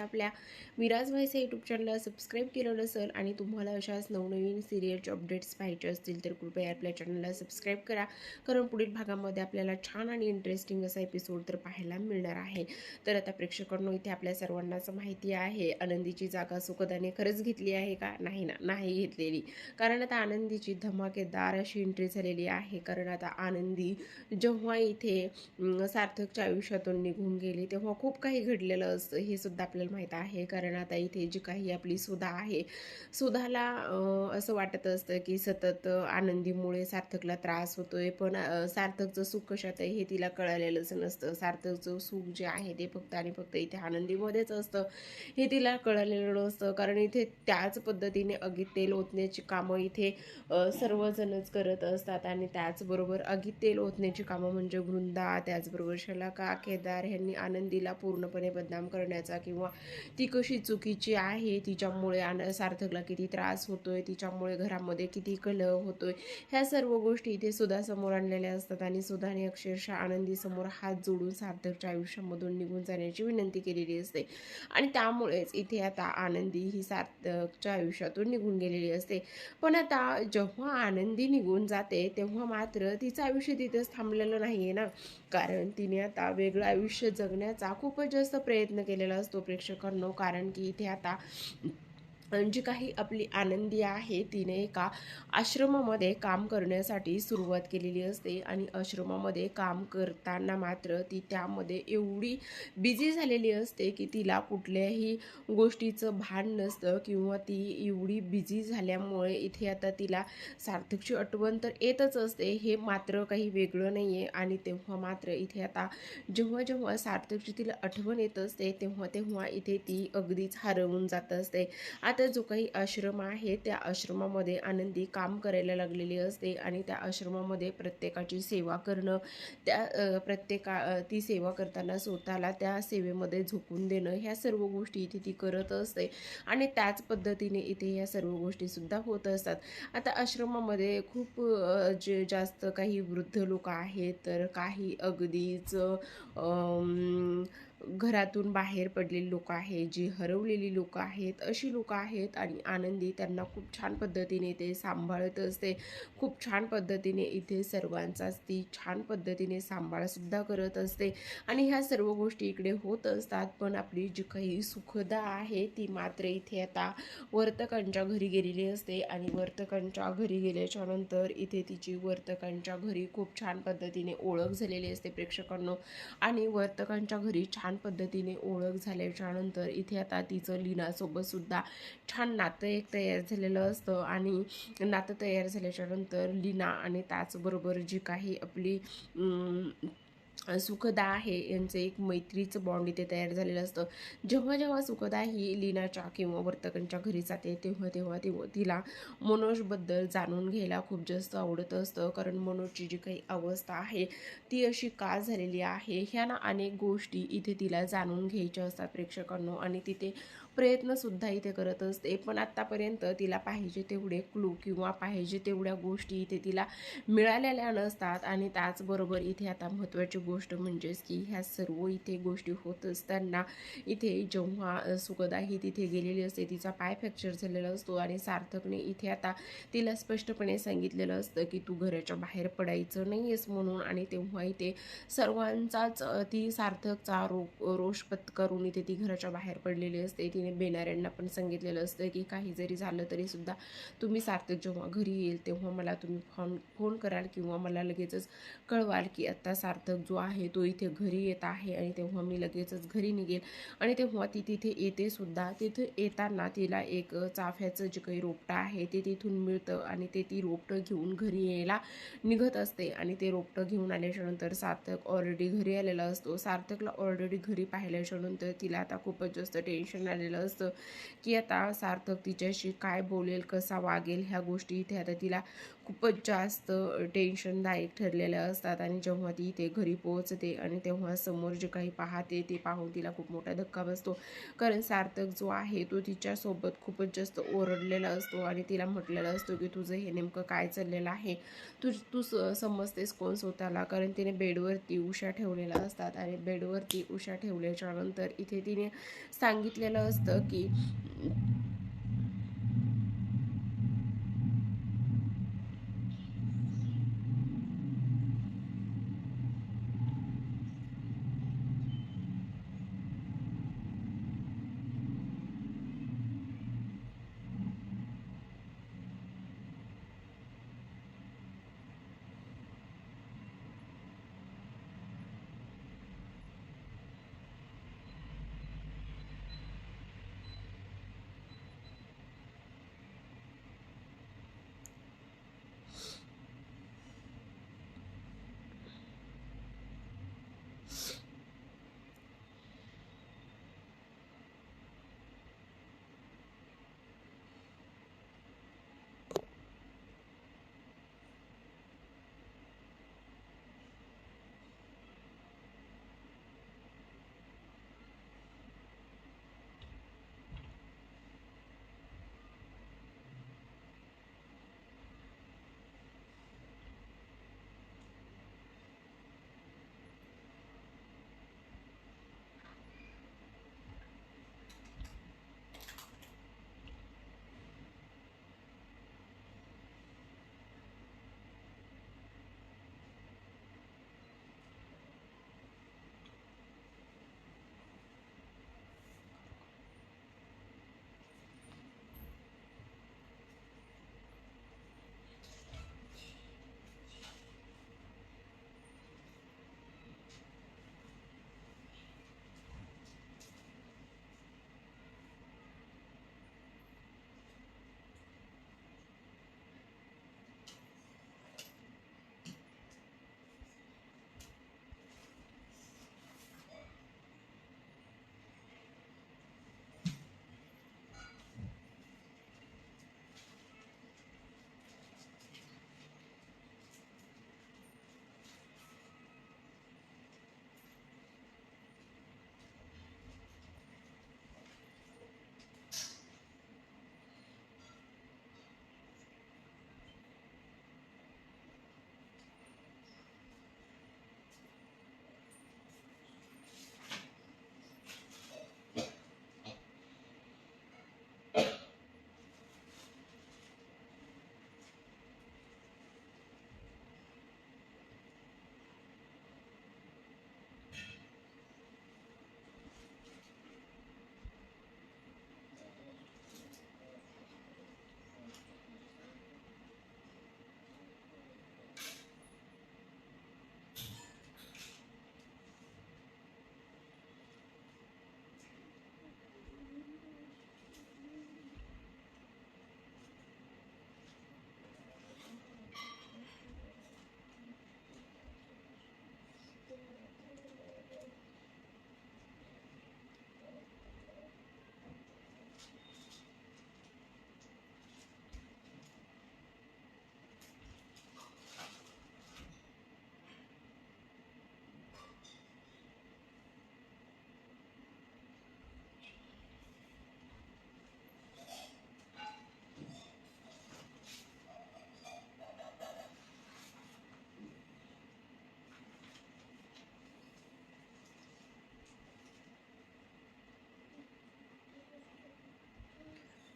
आपल्या विराज व्हायचं यूट्यूब चॅनलला सबस्क्राईब केलं नसेल आणि तुम्हाला अशाच नवनवीन सिरियलचे अपडेट्स पाहिजे असतील तर कृपया आपल्या चॅनलला सबस्क्राईब करा. कारण पुढील भागामध्ये आपल्याला छान आणि इंटरेस्टिंग असा एपिसोड तर पाहायला मिळणार आहे. तर आता प्रेक्षकांनो इथे आपल्या सर्वांनाच माहिती आहे आनंदीची जागा सुखदाने खरंच घेतली आहे का? नाही ना नाही घेतलेली. कारण आता आनंदीची धमाकेदार अशी एंट्री झालेली आहे. कारण आता आनंदी जेव्हा इथे सार्थकच्या आयुष्यातून निघून गेली तेव्हा खूप काही घडलेलं असतं. हे सुद्धा आपल्याला माहीत आहे. कारण आता इथे जी काही आपली सुधा आहे सुधाला असं वाटत असतं की सतत आनंदीमुळे सार्थकला त्रास होतोय. पण सार्थकचं सुख कशात आहे हे तिला कळालेलंच नसतं. सार्थकचं सुख जे आहे ते फक्त आणि फक्त इथे आनंदीमध्येच असतं. हे तिला कळालेलं नसतं. कारण इथे त्याच पद्धतीने अगीत तेल ओतण्याची कामं इथे सर्वजणच करत असतात. आणि त्याचबरोबर अगीत तेल ओतण्याची कामं म्हणजे वृंदा त्याचबरोबर शलाका केदार ह्यांनी आनंदीला पूर्णपणे बदनाम करण्याचा किंवा ती कशी चुकीची आहे तिच्यामुळे आन सार्थकला किती त्रास होतोय तिच्यामुळे घरामध्ये किती कलह होतोय ह्या सर्व गोष्टी इथे सुद्धा समोर आणलेल्या असतात आणि सुधाने अक्षरशः आनंदी समोर हात जोडून सार्थकच्या आयुष्यामधून निघून जाण्याची विनंती केलेली असते. आणि त्यामुळेच इथे आता आनंदी ही सार्थकच्या आयुष्यातून निघून गेलेली असते. पण आता जेव्हा आनंदी निघून जाते तेव्हा मात्र तिचं आयुष्य तिथेच थांबलेलं नाही आहे ना. कारण तिने आता वेगळं आयुष्य जगण्याचा खूपच जास्त प्रयत्न केलेला असतो प्रेक्षकांनो कारण की इथे आता जी काही आपली आनंदी आहे तिने एका आश्रमामध्ये काम करण्यासाठी सुरुवात केलेली असते आणि आश्रमामध्ये काम करताना मात्र ती त्यामध्ये एवढी बिझी झालेली असते की तिला कुठल्याही गोष्टीचं भान नसतं किंवा ती एवढी बिझी झाल्यामुळे इथे आता तिला सार्थकची आठवण तर येतच असते. हे मात्र काही वेगळं नाही आहे आणि तेव्हा मात्र इथे आता जेव्हा जेव्हा सार्थकची तिला आठवण येत असते तेव्हा तेव्हा इथे ती अगदीच हरवून जात असते. आता जो काही आश्रम आहे त्या आश्रमामध्ये आनंदी काम करायला लागलेली असते आणि त्या आश्रमामध्ये प्रत्येकाची सेवा करणं त्या प्रत्येका ती सेवा करताना स्वतःला त्या सेवेमध्ये झोकून देणं ह्या सर्व गोष्टी इथे ती करत असते आणि त्याच पद्धतीने इथे या सर्व गोष्टीसुद्धा होत असतात. आता आश्रमामध्ये खूप जे जास्त काही वृद्ध लोक आहेत तर काही अगदीच घरातून बाहेर पडलेली लोक आहेत जी हरवलेली लोक आहेत अशी लोक आहेत आणि आनंदी त्यांना खूप छान पद्धतीने ते सांभाळत असते. खूप छान पद्धतीने इथे सर्वांचाच ती छान पद्धतीने सांभाळसुद्धा करत असते. आणि ह्या सर्व गोष्टी इकडे होत असतात पण आपली जी काही सुखदा आहे ती मात्र इथे आता वर्तकांच्या घरी गेलेली असते आणि वर्तकांच्या घरी गेल्याच्यानंतर इथे तिची वर्तकांच्या घरी खूप छान पद्धतीने ओळख झालेली असते प्रेक्षकांनो. आणि वर्तकांच्या घरी छान छान पद्धतीने ओळख झाल्याच्यानंतर इथे आता तिचं लीनासोबत सुद्धा छान नातं एक तयार झालेलं असतं आणि नातं तयार झाल्याच्यानंतर लीना आणि त्याचबरोबर जी काही आपली अं, सुखदा आहे यांचं एक मैत्रीचं बॉन्ड इथे तयार झालेलं असतं. जेव्हा जेव्हा सुखदा ही लीनाच्या किंवा वर्तकांच्या घरी जाते तेव्हा तेव्हा तेव्हा तिला मनोजबद्दल जाणून घ्यायला खूप जास्त आवडत असतं. कारण मनोजची जी काही अवस्था आहे ती अशी का झालेली आहे. ह्या ना अनेक गोष्टी इथे तिला जाणून घ्यायच्या असतात प्रेक्षकांनो. आणि तिथे प्रयत्नसुद्धा इथे करत असते. पण आत्तापर्यंत तिला पाहिजे तेवढे क्लू किंवा पाहिजे तेवढ्या गोष्टी इथे तिला मिळालेल्या नसतात. आणि त्याचबरोबर इथे आता महत्त्वाची गोष्ट म्हणजेच की ह्या सर्व इथे गोष्टी होत असताना इथे जेव्हा अ, सुखदा ही तिथे गेलेली असते तिचा पाय फ्रॅक्चर झालेला असतो. आणि सार्थकने इथे आता तिला स्पष्टपणे सांगितलेलं असतं की तू घराच्या बाहेर पडायचं नाही आहेस म्हणून. आणि तेव्हा इथे सर्वांचाच ती सार्थकचा रो रोष पत्करून इथे ती घराच्या बाहेर पडलेली असते. ती तिने बेनाऱ्यांना पण सांगितलेलं असतं की काही जरी झालं तरी सुद्धा तुम्ही सार्थक जेव्हा घरी येईल तेव्हा मला तुम्ही फोन फोन कराल किंवा मला लगेचच कळवाल की आत्ता सार्थक जो आहे तो इथे घरी येत आहे आणि तेव्हा मी लगेचच घरी निघेल. आणि तेव्हा ती तिथे येते सुद्धा. तिथे येताना तिला एक चाफ्याचं जे काही रोपटं आहे ते तिथून मिळतं आणि ते ती रोपटं घेऊन घरी यायला निघत असते. आणि ते रोपटं घेऊन आल्याच्यानंतर सार्थक ऑलरेडी घरी आलेला असतो. सार्थकला ऑलरेडी घरी पाहिल्याच्या नंतर तिला आता खूपच जास्त टेन्शन आलेलं असतं. की आता सार्थक तिच्याशी काय बोलेल कसा वागेल ह्या गोष्टी इथे आता तिला खूपच जास्त टेन्शनदायक ठरलेल्या असतात. आणि जेव्हा ती इथे घरी पोहोचते आणि तेव्हा समोर जे काही पाहते ते पाहून तिला खूप मोठा धक्का बसतो. कारण सार्थक जो आहे तो तिच्यासोबत खूपच जास्त ओरडलेला असतो आणि तिला म्हटलेलं असतो की तुझं हे नेमकं काय चाललेलं आहे? तू तू स- समजतेस कोण स्वतःला? कारण तिने बेडवरती उशा ठेवलेल्या असतात आणि बेडवरती उशा ठेवल्याच्या नंतर इथे तिने सांगितलेलं असतं की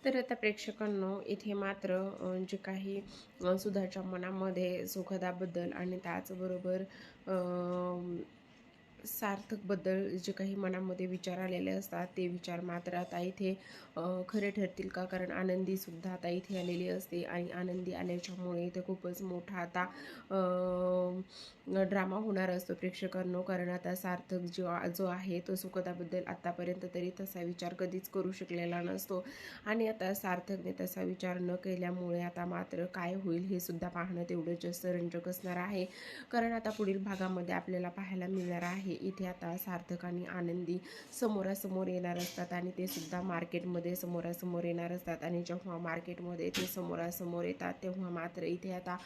तर आता प्रेक्षकांनो इथे मात्र जे काही सुधाच्या मनामध्ये सुखदाबद्दल आणि त्याचबरोबर सार्थकबद्दल जे काही मनामध्ये विचार आलेले असतात ते विचार मात्र आता इथे खरे ठरतील का? कारण आनंदीसुद्धा आता इथे आलेली असते आणि आनंदी आल्याच्यामुळे इथे खूपच मोठा आता ड्रामा होणार असतो प्रेक्षकांनो. कारण आता सार्थक जो जो आहे तो सुखदाबद्दल आत्तापर्यंत तरी तसा विचार कधीच करू शकलेला नसतो. आणि आता सार्थकने तसा विचार न केल्यामुळे आता मात्र काय होईल हे सुद्धा पाहणं तेवढं जास्त रंजक असणार आहे. कारण आता पुढील भागामध्ये आपल्याला पाहायला मिळणार आहे. इथे आता सार्थक आणि आनंदी समोरासमोर येणार असतात आणि ते सुद्धा मार्केटमध्ये समोरासमोर येणार असतात. आणि जेव्हा मार्केटमध्ये ते समोरासमोर येतात तेव्हा मात्र इथे आता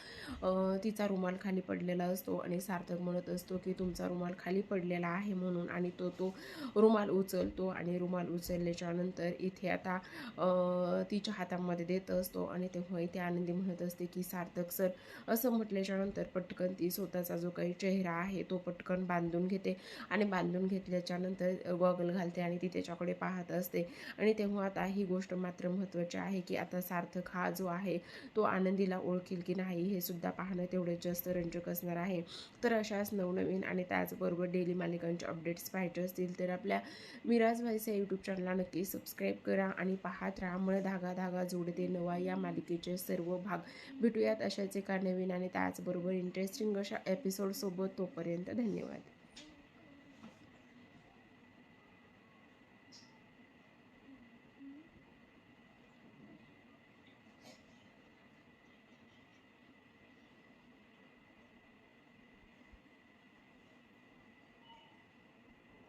तिचा रुमाल खाली पडलेला असतो आणि सार्थक म्हणत असतो की तुमचा रुमाल खाली पडलेला आहे म्हणून आणि तो तो रुमाल उचलतो आणि रुमाल उचलल्याच्या नंतर इथे आता तिच्या हातामध्ये देत असतो आणि तेव्हा इथे आनंदी म्हणत असते की सार्थक सर असं म्हटल्याच्या नंतर पटकन ती स्वतःचा जो काही चेहरा आहे तो पटकन बांधून घेते. आणि बांधून घेतल्याच्यानंतर गॉगल घालते आणि ती त्याच्याकडे पाहत असते. आणि तेव्हा आता ही गोष्ट मात्र महत्त्वाची आहे की आता सार्थक हा जो आहे तो आनंदीला ओळखील की नाही हे सुद्धा पाहणं तेवढं जास्त रंजक असणार आहे. तर अशाच नवनवीन आणि त्याचबरोबर डेली मालिकांचे अपडेट्स पाहायचे असतील तर आपल्या मिराज व्हाईस यूट्यूब चॅनलला नक्की सबस्क्राईब करा आणि पाहत राहा. मळ धागा धागा जोडते नवा या मालिकेचे सर्व भाग. भेटूयात अशाच एका नवीन आणि त्याचबरोबर इंटरेस्टिंग अशा एपिसोडसोबत तोपर्यंत धन्यवाद.